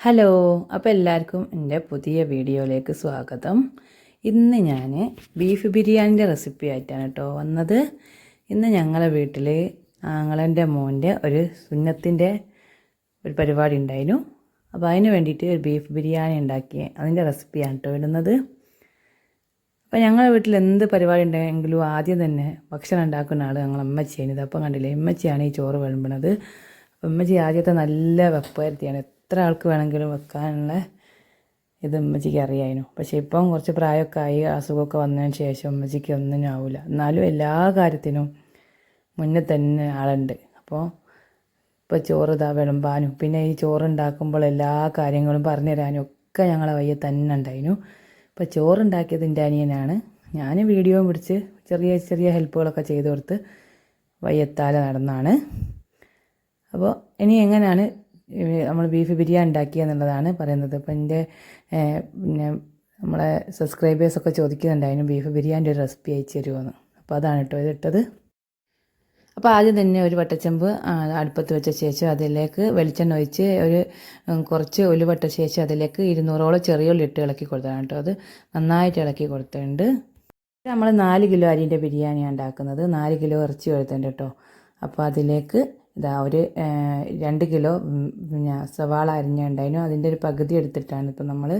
Hello അപ്പോൾ എല്ലാവർക്കും എന്റെ പുതിയ വീഡിയോയിലേക്ക് സ്വാഗതം. ഇന്ന് ഞാൻ ബീഫ് ബിരിയാണിന്റെ റെസിപ്പി ആയിട്ടാണ് കേട്ടോ വന്നത്. ഇന്ന് ഞങ്ങളെ വീട്ടിൽ ആങ്ങളന്റെ മോന്റെ ഒരു സുന്നത്തിന്റെ ഒരു പരിപാടി ഉണ്ടായിരുന്നു. അപ്പോൾ അതിന് വേണ്ടിയിട്ട് ഒരു ബീഫ് ബിരിയാണി ഉണ്ടാക്കി അതിന്റെ റെസിപ്പിയാണ് കേട്ടോ ഇടുന്നത്. അപ്പോൾ ഞങ്ങളുടെ വീട്ടിൽ എന്ത് പരിപാടി ഉണ്ടെങ്കിലും ആദ്യം തന്നെ ഭക്ഷണം ഉണ്ടാക്കുന്ന ആൾ ഞങ്ങൾ അമ്മച്ചിയാണ് ഇത് അപ്പം കണ്ടില്ലേ അമ്മച്ചിയാണ് ഈ ചോറ് വിളമ്പണത്. അപ്പം അമ്മച്ചി ആദ്യത്തെ നല്ല വെപ്പുവരുത്തിയാണ് എത്ര ആൾക്ക് വേണമെങ്കിലും വെക്കാനുള്ള ഇത് അമ്മച്ചിക്ക് അറിയായിരുന്നു. പക്ഷേ ഇപ്പം കുറച്ച് പ്രായമൊക്കെ ആയി അസുഖമൊക്കെ വന്നതിന് ശേഷം അമ്മച്ചിക്ക് ഒന്നിനും ആവില്ല എന്നാലും എല്ലാ കാര്യത്തിനും മുന്നേ തന്നെ ആളുണ്ട്. അപ്പോൾ ഇപ്പോൾ ചോറ് ഇതാ വിളമ്പാനും പിന്നെ ഈ ചോറ് ഉണ്ടാക്കുമ്പോൾ എല്ലാ കാര്യങ്ങളും പറഞ്ഞു തരാനും ഒക്കെ ഞങ്ങളെ വയ്യ തന്നെ ഉണ്ടായിരുന്നു. ഇപ്പോൾ ചോറുണ്ടാക്കിയത് എന്റെ അനിയനാണ്. ഞാൻ വീഡിയോ പിടിച്ച് ചെറിയ ചെറിയ ഹെൽപ്പുകളൊക്കെ ചെയ്ത് കൊടുത്ത് വയ്യത്താലെ നടന്നാണ്. അപ്പോൾ ഇനി എങ്ങനെയാണ് നമ്മൾ ബീഫ് ബിരിയാണി ഉണ്ടാക്കുക എന്നുള്ളതാണ് പറയുന്നത്. അപ്പം എന്റെ പിന്നെ നമ്മളെ സബ്സ്ക്രൈബേഴ്സൊക്കെ ചോദിക്കുന്നുണ്ടായിരുന്നു ബീഫ് ബിരിയാണിന്റെ ഒരു റെസിപ്പി അയച്ചു തരുമെന്ന്. അപ്പോൾ അതാണ് കേട്ടോ ഇതിട്ടത് അപ്പോൾ ആദ്യം തന്നെ ഒരു വട്ടച്ചെമ്പ് അടുപ്പത്ത് വെച്ച ശേഷം അതിലേക്ക് വെളിച്ചെണ്ണ ഒഴിച്ച് ഒരു കുറച്ച് ഉലുവട്ട ശേഷം അതിലേക്ക് ഇരുന്നൂറോളം ചെറിയ ഉള്ളി ഇട്ട് ഇളക്കി കൊടുത്തതാണ് കേട്ടോ അത്. നന്നായിട്ട് ഇളക്കി കൊടുത്തിട്ടുണ്ട്. നമ്മൾ നാല് കിലോ അരിന്റെ ബിരിയാണിയാണ് ഉണ്ടാക്കുന്നത്. നാല് കിലോ ഇറച്ചി കൊടുത്തിട്ടുണ്ട് കേട്ടോ. അപ്പോൾ അതിലേക്ക് ഇതാ ഒരു രണ്ട് കിലോ സവാള അരിഞ്ഞുണ്ടായിരുന്നു. അതിന്റെ ഒരു പകുതി എടുത്തിട്ടാണ് ഇപ്പോൾ നമ്മൾ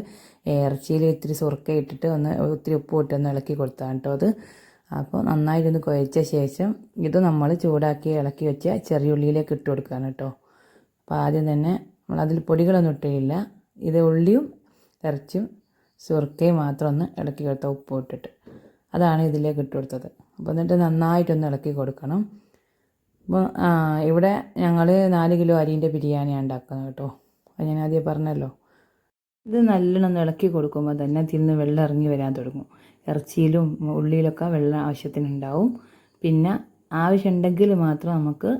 ഇറച്ചിയിൽ ഇത്തിരി സുറുക്ക ഇട്ടിട്ട് ഒന്ന് ഒത്തിരി ഉപ്പ് ഇട്ട് ഒന്ന് ഇളക്കി കൊടുത്താണ് കേട്ടോ അത്. അപ്പോൾ നന്നായിട്ടൊന്ന് കുഴച്ച ശേഷം ഇത് നമ്മൾ ചൂടാക്കി ഇളക്കി വെച്ച ചെറിയ ഉള്ളിയിലേക്ക് ഇട്ട് കൊടുക്കുകയാണ് കേട്ടോ അപ്പോൾ ആദ്യം തന്നെ നമ്മൾ അതിൽ പൊടികളൊന്നും ഇട്ടില്ല ഇത് ഉള്ളിയും ഇറച്ചിയും സുറുക്കയും മാത്രം ഒന്ന് ഇളക്കി കൊടുത്ത ഉപ്പ് ഇട്ടിട്ട്. അതാണ് ഇതിലേക്ക് ഇട്ട് കൊടുത്തത്. അപ്പോൾ എന്നിട്ട് നന്നായിട്ടൊന്ന് ഇളക്കി കൊടുക്കണം. അപ്പോൾ ഇവിടെ ഞങ്ങൾ നാല് കിലോ അരിന്റെ ബിരിയാണിയാണ് ഉണ്ടാക്കുന്നത് കേട്ടോ. അത് ഞാൻ ആദ്യം പറഞ്ഞല്ലോ. ഇത് നല്ലോണം ഇളക്കി കൊടുക്കുമ്പോൾ തന്നെ തിന്ന് വെള്ളം ഇറങ്ങി വരാൻ തുടങ്ങും. ഇറച്ചിയിലും ഉള്ളിയിലൊക്കെ വെള്ളം ആവശ്യത്തിനുണ്ടാവും. പിന്നെ ആവശ്യമുണ്ടെങ്കിൽ മാത്രം നമുക്ക്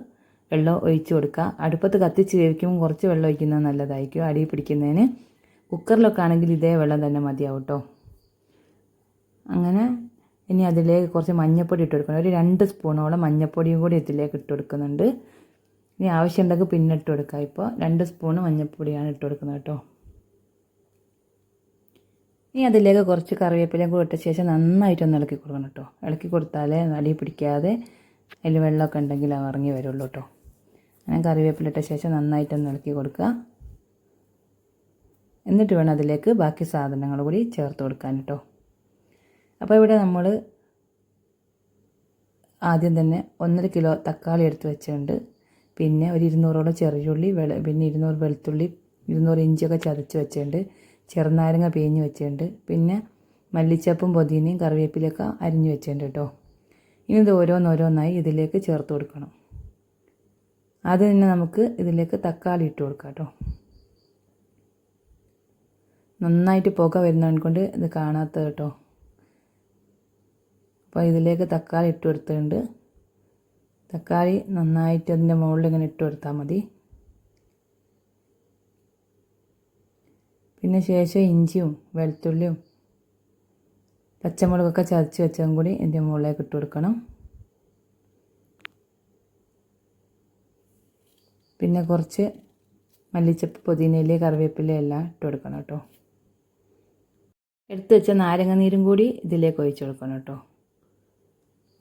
വെള്ളം ഒഴിച്ചു കൊടുക്കുക. അടുപ്പത്ത് കത്തിച്ച് വേവിക്കുമ്പോൾ കുറച്ച് വെള്ളം ഒഴിക്കുന്നത് നല്ലതായിരിക്കും. അടി പിടിക്കുന്നതിന് കുക്കറിലൊക്കെ ആണെങ്കിൽ ഇതേ വെള്ളം തന്നെ മതിയാവും കേട്ടോ. അങ്ങനെ ഇനി അതിലേക്ക് കുറച്ച് മഞ്ഞൾപ്പൊടി ഇട്ട് കൊടുക്കണം. ഒരു രണ്ട് സ്പൂണോളം മഞ്ഞൾപ്പൊടിയും കൂടി ഇതിലേക്ക് ഇട്ട് കൊടുക്കുന്നുണ്ട്. ഇനി ആവശ്യമുണ്ടെങ്കിൽ പിന്നെ ഇട്ട് കൊടുക്കുക ഇപ്പോൾ രണ്ട് സ്പൂണ് മഞ്ഞൾപ്പൊടിയാണ് ഇട്ട് കൊടുക്കുന്നത് കേട്ടോ. ഇനി അതിലേക്ക് കുറച്ച് കറിവേപ്പിലയും കൂടി ഇട്ട ശേഷം നന്നായിട്ടൊന്ന് ഇളക്കി കൊടുക്കണം കേട്ടോ. ഇളക്കി കൊടുത്താലേ അടി പിടിക്കാതെ അതിൽ വെള്ളമൊക്കെ ഉണ്ടെങ്കിൽ ഇറങ്ങി വരുള്ളൂ കേട്ടോ. അങ്ങനെ കറിവേപ്പില ഇട്ട ശേഷം നന്നായിട്ടൊന്ന് ഇളക്കി കൊടുക്കുക. എന്നിട്ട് വേണം അതിലേക്ക് ബാക്കി സാധനങ്ങൾ കൂടി ചേർത്ത് കൊടുക്കാൻ കേട്ടോ. അപ്പോൾ ഇവിടെ നമ്മൾ ആദ്യം തന്നെ ഒന്നര കിലോ തക്കാളി എടുത്ത് വെച്ചിട്ടുണ്ട്. പിന്നെ ഒരു ഇരുന്നൂറോളം ചെറിയുള്ളി വെള പിന്നെ ഇരുന്നൂറ് വെളുത്തുള്ളി ഇരുന്നൂറ് ഇഞ്ചിയൊക്കെ ചതച്ച് വെച്ചിട്ടുണ്ട്. ചെറുനാരങ്ങ പിഴിഞ്ഞ് വെച്ചിട്ടുണ്ട്. പിന്നെ മല്ലിച്ചപ്പും പൊതിനയും കറിവേപ്പിലൊക്കെ അരിഞ്ഞ് വെച്ചിട്ടുണ്ട് കേട്ടോ. ഇനി ഇത് ഓരോന്നോരോന്നായി ഇതിലേക്ക് ചേർത്ത് കൊടുക്കണം. അത് തന്നെ നമുക്ക് ഇതിലേക്ക് തക്കാളി ഇട്ട് കൊടുക്കാം കേട്ടോ. നന്നായിട്ട് പുക വരുന്നതുകൊണ്ട് ഇത് കാണാത്തത് കേട്ടോ. അപ്പോൾ ഇതിലേക്ക് തക്കാളി ഇട്ട് കൊടുത്തിട്ടുണ്ട്. തക്കാളി നന്നായിട്ട് അതിന്റെ മുകളിൽ ഇങ്ങനെ ഇട്ട് കൊടുത്താൽ മതി. പിന്നെ ശേഷം ഇഞ്ചിയും വെളുത്തുള്ളിയും പച്ചമുളകൊക്കെ ചതച്ച് വെച്ചതും കൂടി ഇതിന്റെ മുകളിലേക്ക് ഇട്ട് കൊടുക്കണം. പിന്നെ കുറച്ച് മല്ലിച്ചപ്പ് പുതിനയില കറിവേപ്പില എല്ലാം ഇട്ട് കൊടുക്കണം കേട്ടോ. എടുത്ത് വെച്ച നാരങ്ങ നീരും കൂടി ഇതിലേക്ക് ഒഴിച്ചു കൊടുക്കണം കേട്ടോ.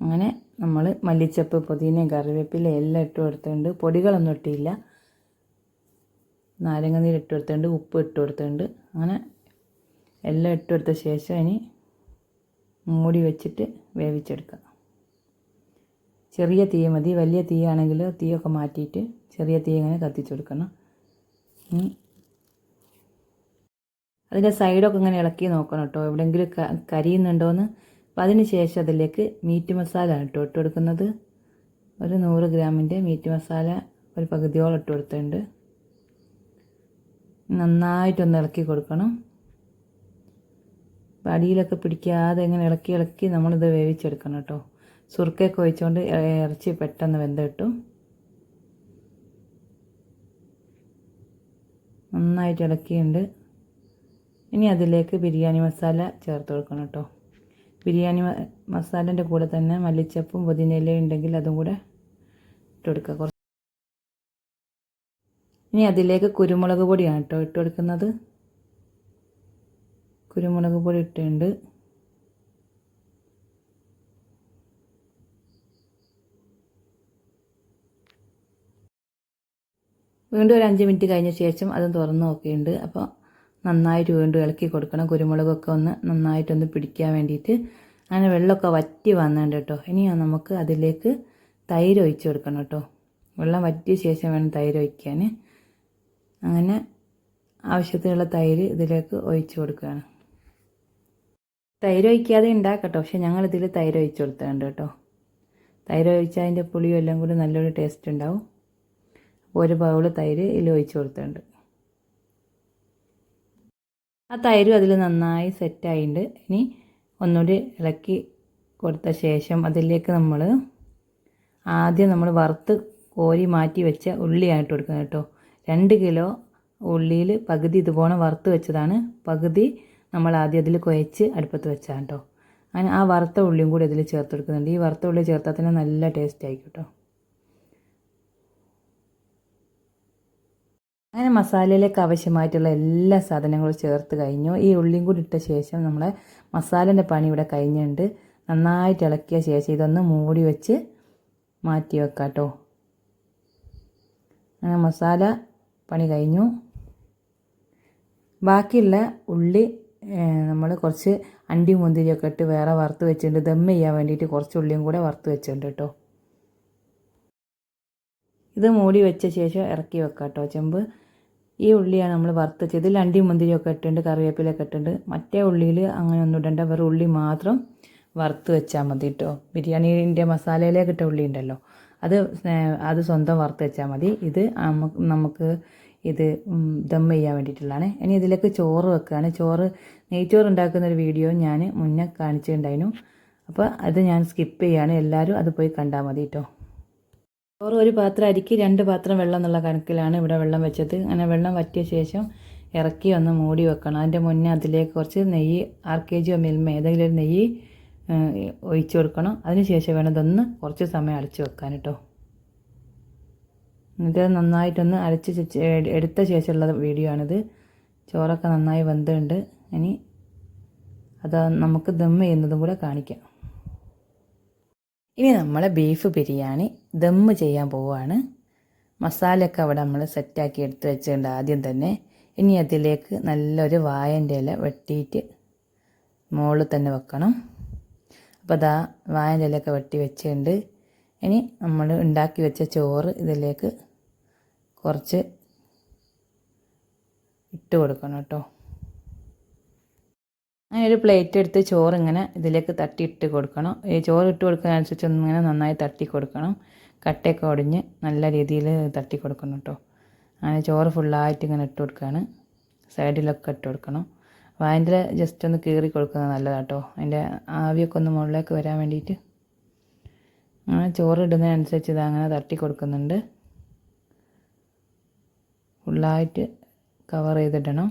അങ്ങനെ നമ്മൾ മല്ലിച്ചപ്പ് പുതിന കറിവേപ്പില എല്ലാം ഇട്ട് കൊടുത്തിട്ടുണ്ട്. പൊടികളൊന്നും ഇട്ടില്ല. നാരങ്ങ നീര് ഇട്ട് കൊടുത്തിട്ടുണ്ട്. ഉപ്പ് ഇട്ട് കൊടുത്തിട്ടുണ്ട്. അങ്ങനെ എല്ലാം ഇട്ട് കൊടുത്ത ശേഷം ഇനി മൂടി വെച്ചിട്ട് വേവിച്ചെടുക്കുക ചെറിയ തീ മതി. വലിയ തീ ആണെങ്കിൽ തീയൊക്കെ മാറ്റിയിട്ട് ചെറിയ തീ ഇങ്ങനെ കത്തിച്ചു കൊടുക്കണം. ഇനി അതിന്റെ സൈഡൊക്കെ ഇങ്ങനെ ഇളക്കി നോക്കണം കേട്ടോ. എവിടെയെങ്കിലും കരിയുന്നുണ്ടോയെന്ന് അപ്പം അതിന് ശേഷം അതിലേക്ക് മീറ്റ് മസാല ഇട്ട് ഇട്ട് കൊടുക്കുന്നത്. ഒരു നൂറ് ഗ്രാമിന്റെ മീറ്റ് മസാല ഒരു പകുതിയോളം ഇട്ട് കൊടുത്തിട്ടുണ്ട്. നന്നായിട്ടൊന്ന് ഇളക്കി കൊടുക്കണം. അടിയിലൊക്കെ പിടിക്കാതെ ഇങ്ങനെ ഇളക്കി ഇളക്കി നമ്മളിത് വേവിച്ചെടുക്കണം കേട്ടോ. സുർക്കയൊക്കെ ഒഴിച്ചുകൊണ്ട് ഇറച്ചി പെട്ടെന്ന് വെന്ത് കിട്ടും. നന്നായിട്ട് ഇളക്കിയുണ്ട് ഇനി അതിലേക്ക് ബിരിയാണി മസാല ചേർത്ത് കൊടുക്കണം കേട്ടോ. ബിരിയാണി മസാലേന്റെ കൂടെ തന്നെ മല്ലിച്ചപ്പും പുതിനയിലയും ഉണ്ടെങ്കിൽ അതും കൂടെ ഇട്ട് കൊടുക്കുക കുറച്ച് ഇനി അതിലേക്ക് കുരുമുളക് പൊടിയാണ് കേട്ടോ ഇട്ട് കൊടുക്കുന്നത് കുരുമുളക് പൊടി ഇട്ടുണ്ട് വീണ്ടും ഒരു അഞ്ച് മിനിറ്റ് കഴിഞ്ഞ ശേഷം അതും തുറന്ന് നോക്കിയിട്ടുണ്ട്. അപ്പോൾ നന്നായിട്ട് വീണ്ടും ഇളക്കി കൊടുക്കണം. കുരുമുളകൊക്കെ ഒന്ന് നന്നായിട്ടൊന്ന് പിടിക്കാൻ വേണ്ടിയിട്ട്. അങ്ങനെ വെള്ളമൊക്കെ വറ്റി വന്നുണ്ട് കേട്ടോ. ഇനി നമുക്ക് അതിലേക്ക് തൈര് ഒഴിച്ച് കൊടുക്കണം കേട്ടോ. വെള്ളം വറ്റിയ ശേഷം വേണം തൈര് ഒഴിക്കാൻ അങ്ങനെ ആവശ്യത്തിനുള്ള തൈര് ഇതിലേക്ക് ഒഴിച്ച് കൊടുക്കുകയാണ്. തൈര് ഒഴിക്കാതെ ഉണ്ടാക്കട്ടോ. പക്ഷെ ഞങ്ങളിതിൽ തൈര് ഒഴിച്ച് കൊടുത്തിട്ടുണ്ട് കേട്ടോ. തൈര് ഒഴിച്ചാൽ അതിന്റെ പുളിയും എല്ലാം കൂടി നല്ലൊരു ടേസ്റ്റ് ഉണ്ടാവും. ഒരു ബൗൾ തൈര് ഇതിൽ ഒഴിച്ച് കൊടുത്തിട്ടുണ്ട്. ആ തൈരും അതിൽ നന്നായി സെറ്റായിട്ടുണ്ട് ഇനി ഒന്നുകൂടി ഇളക്കി കൊടുത്ത ശേഷം അതിലേക്ക് നമ്മൾ ആദ്യം നമ്മൾ വറുത്ത് കോരി മാറ്റി വെച്ച ഉള്ളിയായിട്ട് കൊടുക്കുന്നത് കേട്ടോ. രണ്ട് കിലോ ഉള്ളിയിൽ പകുതി ഇതുപോലെ വറുത്ത് വെച്ചതാണ്. പകുതി നമ്മൾ ആദ്യം അതിൽ കുഴച്ച് അടുപ്പത്ത് വെച്ചാണ് കേട്ടോ. അങ്ങനെ ആ വറുത്ത ഉള്ളിയും കൂടി അതിൽ ചേർത്ത് കൊടുക്കുന്നുണ്ട്. ഈ വറുത്ത ഉള്ളി ചേർത്താൽ തന്നെ നല്ല ടേസ്റ്റ് ആയിരിക്കും കേട്ടോ. അങ്ങനെ മസാലയിലേക്ക് ആവശ്യമായിട്ടുള്ള എല്ലാ സാധനങ്ങളും ചേർത്ത് കഴിഞ്ഞു. ഈ ഉള്ളിയും കൂടി ഇട്ട ശേഷം നമ്മളെ മസാലേന്റെ പണി ഇവിടെ കഴിഞ്ഞിട്ടുണ്ട്. നന്നായിട്ട് ഇളക്കിയ ശേഷം ഇതൊന്ന് മൂടി വെച്ച് മാറ്റി വെക്കാം കേട്ടോ അങ്ങനെ മസാല പണി കഴിഞ്ഞു. ബാക്കിയുള്ള ഉള്ളി നമ്മൾ കുറച്ച് അണ്ടി മുന്തിരിയൊക്കെ ഇട്ട് വേറെ വറുത്ത് വെച്ചിട്ടുണ്ട്. ദം ചെയ്യാൻ വേണ്ടിയിട്ട് കുറച്ച് ഉള്ളിയും കൂടെ വറുത്ത് വെച്ചിട്ടുണ്ട് കേട്ടോ. ഇത് മൂടി വെച്ച ശേഷം ഇറക്കി വെക്കാം കേട്ടോ ചെമ്പ്. ഈ ഉള്ളിയാണ് നമ്മൾ വറുത്ത് ചെയ്ത് രണ്ടി മുന്തിരിയൊക്കെ ഇട്ടുണ്ട് കറിവേപ്പിലൊക്കെ ഇട്ടുണ്ട് മറ്റേ ഉള്ളിയിൽ അങ്ങനെ ഒന്നും ഇടണ്ട. വെറും ഉള്ളി മാത്രം വറുത്ത് വെച്ചാൽ മതി കേട്ടോ ബിരിയാണീന്റെ മസാലയിലേക്ക് ഇട്ട ഉള്ളി ഉണ്ടല്ലോ. അത് അത് സ്വന്തം വറുത്ത് വെച്ചാൽ മതി. ഇത് നമുക്ക് ഇത് ദം ചെയ്യാൻ വേണ്ടിയിട്ടുള്ളതാണ്. ഇനി ഇതിലേക്ക് ചോറ് വെക്കുകയാണ് ചോറ് നെയ്ച്ചോറ് ഉണ്ടാക്കുന്ന ഒരു വീഡിയോ ഞാൻ മുന്നേ കാണിച്ചിട്ടുണ്ടായിരുന്നു. അപ്പോൾ അത് ഞാൻ സ്കിപ്പ് ചെയ്യാണ്. എല്ലാവരും അത് പോയി കണ്ടാൽ മതി കേട്ടോ ചോറ് ഒരു പാത്രം അരിക്ക് രണ്ട് പാത്രം വെള്ളം എന്നുള്ള കണക്കിലാണ് ഇവിടെ വെള്ളം വെച്ചത്. അങ്ങനെ വെള്ളം വറ്റിയ ശേഷം ഇറക്കി ഒന്ന് മൂടി വെക്കണം. അതിന്റെ മുന്നേ അതിലേക്ക് കുറച്ച് നെയ്യ് ആർ കെ ജിയോ മിൽമ ഏതെങ്കിലും ഒരു നെയ്യ് ഒഴിച്ചു കൊടുക്കണം. അതിന് ശേഷം വേണം ഇതൊന്ന് കുറച്ച് സമയം അടച്ചു വെക്കാൻ കേട്ടോ. എന്നിട്ട് നന്നായിട്ടൊന്ന് അരച്ച് എടുത്ത ശേഷമുള്ള വീഡിയോ ആണിത്. ചോറൊക്കെ നന്നായി വെന്തുണ്ട്. ഇനി അത് നമുക്ക് ദം ചെയ്യുന്നതും കൂടെ കാണിക്കാം. ഇനി നമ്മൾ ബീഫ് ബിരിയാണി ദം ചെയ്യാൻ പോവുകയാണ്. മസാലയൊക്കെ അവിടെ നമ്മൾ സെറ്റാക്കി എടുത്ത് വെച്ചിട്ടുണ്ട് ആദ്യം തന്നെ. ഇനി അതിലേക്ക് നല്ലൊരു വായന്റെ ഇല വെട്ടിയിട്ട് മുകളിൽ തന്നെ വെക്കണം. അപ്പോൾ അതാ വായന്റെ ഇലയൊക്കെ വെട്ടി വെച്ചിട്ടുണ്ട്. ഇനി നമ്മൾ ഉണ്ടാക്കി വെച്ച ചോറ് ഇതിലേക്ക് കുറച്ച് ഇട്ട് കൊടുക്കണം കേട്ടോ. അങ്ങനെ ഒരു പ്ലേറ്റ് എടുത്ത് ചോറ് ഇങ്ങനെ ഇതിലേക്ക് തട്ടി ഇട്ട് കൊടുക്കണം. ഈ ചോറ് ഇട്ട് കൊടുക്കുന്നതനുസരിച്ച് ഒന്നിങ്ങനെ നന്നായി തട്ടി കൊടുക്കണം. കട്ടയൊക്കെ ഒടിഞ്ഞ് നല്ല രീതിയിൽ തട്ടി കൊടുക്കണം കേട്ടോ അങ്ങനെ ചോറ് ഫുള്ളായിട്ട് ഇങ്ങനെ ഇട്ട് കൊടുക്കുകയാണ് സൈഡിലൊക്കെ ഇട്ട് കൊടുക്കണം. വായന്റെ ജസ്റ്റ് ഒന്ന് കീറി കൊടുക്കുന്നത് നല്ലതാട്ടോ. അതിന്റെ ആവിയൊക്കെ ഒന്ന് മുകളിലേക്ക് വരാൻ വേണ്ടിയിട്ട്. അങ്ങനെ ചോറ് ഇടുന്നതിനനുസരിച്ച് ഇത് അങ്ങനെ തട്ടി കൊടുക്കുന്നുണ്ട്. ഫുള്ളായിട്ട് കവർ ചെയ്തിടണം.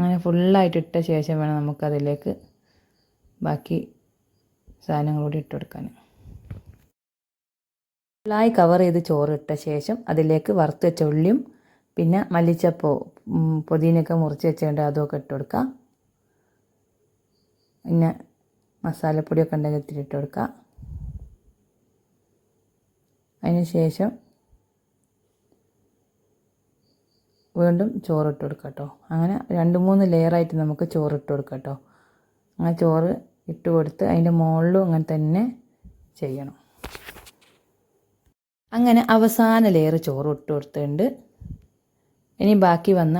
അങ്ങനെ ഫുള്ളായിട്ട് ഇട്ട ശേഷം വേണം നമുക്കതിലേക്ക് ബാക്കി സാധനങ്ങൾ കൂടി ഇട്ട് കൊടുക്കാൻ. ഫുള്ളായി കവർ ചെയ്ത് ചോറ് ഇട്ട ശേഷം അതിലേക്ക് വറുത്ത് വെച്ച ഉള്ളിയും പിന്നെ മല്ലിച്ചപ്പോ പൊതിനൊക്കെ മുറിച്ച് വെച്ചുകൊണ്ട് അതൊക്കെ ഇട്ട് കൊടുക്കാം. പിന്നെ മസാലപ്പൊടിയൊക്കെ ഉണ്ടെങ്കിൽ ഇത്തിരി ഇട്ട് കൊടുക്കാം. അതിന് ശേഷം വീണ്ടും ചോറിട്ട് കൊടുക്കുക കേട്ടോ അങ്ങനെ രണ്ട് മൂന്ന് ലെയറായിട്ട് നമുക്ക് ചോറിട്ട് കൊടുക്കുക കേട്ടോ അങ്ങനെ ചോറ് ഇട്ട് കൊടുത്ത് അതിന്റെ മുകളിലും അങ്ങനെ തന്നെ ചെയ്യണം. അങ്ങനെ അവസാന ലെയർ ചോറ് ഇട്ട് കൊടുത്തിട്ടുണ്ട്. ഇനി ബാക്കി വന്ന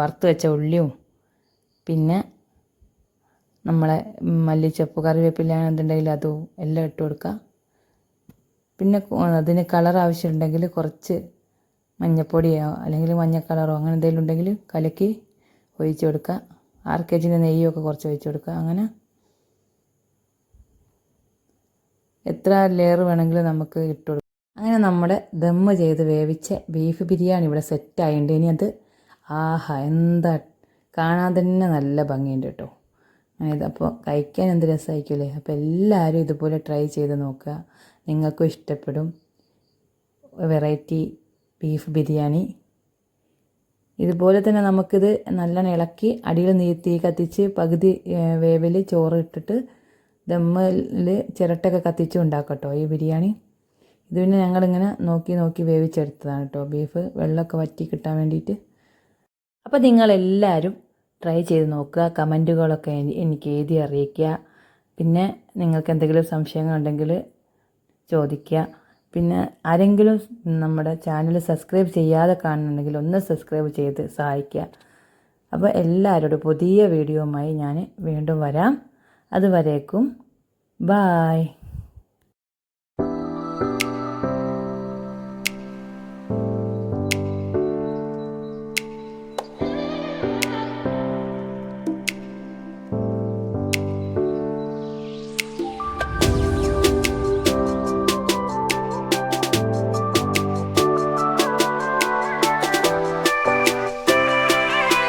വറുത്ത് വെച്ച ഉള്ളിയും പിന്നെ നമ്മളെ മല്ലിച്ചപ്പ് കറിവേപ്പില എന്തുണ്ടെങ്കിൽ അതും എല്ലാം ഇട്ട് കൊടുക്കുക. പിന്നെ അതിന് കളർ ആവശ്യമുണ്ടെങ്കിൽ കുറച്ച് മഞ്ഞപ്പൊടിയോ അല്ലെങ്കിൽ മഞ്ഞ കളറോ അങ്ങനെ എന്തെങ്കിലും ഉണ്ടെങ്കിൽ കലക്കി ഒഴിച്ച് കൊടുക്കുക. ആർ കെ ജിന്റെ നെയ്യൊക്കെ കുറച്ച് ഒഴിച്ച് കൊടുക്കുക. അങ്ങനെ എത്ര ലെയർ വേണമെങ്കിലും നമുക്ക് ഇട്ട് കൊടുക്കാം. അങ്ങനെ നമ്മുടെ ദമ്മ് ചെയ്ത് വേവിച്ച ബീഫ് ബിരിയാണി ഇവിടെ സെറ്റായിട്ടുണ്ട് ഇനി അത് ആഹാ എന്താ കാണാൻ തന്നെ നല്ല ഭംഗിയുണ്ട് കേട്ടോ. അങ്ങനെ അപ്പോൾ കഴിക്കാൻ എന്ത് രസമായിരിക്കില്ലേ അപ്പോൾ എല്ലാവരും ഇതുപോലെ ട്രൈ ചെയ്ത് നോക്കുക. നിങ്ങൾക്കും ഇഷ്ടപ്പെടും. Variety beef biryani. ഇതുപോലെ തന്നെ നമുക്കിത് നല്ലോണം ഇളക്കി അടിയിൽ നീ തീ കത്തിച്ച് പകുതി വേവിൽ ചോറ് ഇട്ടിട്ട് ദമ്മിൽ ചിരട്ടൊക്കെ കത്തിച്ച് ഉണ്ടാക്കട്ടോ ഈ ബിരിയാണി. ഇത് പിന്നെ ഞങ്ങളിങ്ങനെ നോക്കി നോക്കി വേവിച്ചെടുത്തതാണ് കേട്ടോ ബീഫ്. വെള്ളമൊക്കെ വറ്റി കിട്ടാൻ വേണ്ടിയിട്ട്. അപ്പോൾ നിങ്ങളെല്ലാവരും ട്രൈ ചെയ്ത് നോക്കുക. കമന്റുകളൊക്കെ എനിക്ക് എഴുതി അറിയിക്കുക. പിന്നെ നിങ്ങൾക്ക് എന്തെങ്കിലും സംശയങ്ങളുണ്ടെങ്കിൽ ചോദിക്കുക. പിന്നെ ആരെങ്കിലും നമ്മുടെ ചാനൽ സബ്സ്ക്രൈബ് ചെയ്യാതെ കാണുന്നുണ്ടെങ്കിൽ ഒന്ന് സബ്സ്ക്രൈബ് ചെയ്ത് സഹായിക്കുക. അപ്പോൾ എല്ലാവരോടും പുതിയ വീഡിയോയുമായി ഞാൻ വീണ്ടും വരാം. അതുവരേക്കും. ബായ്.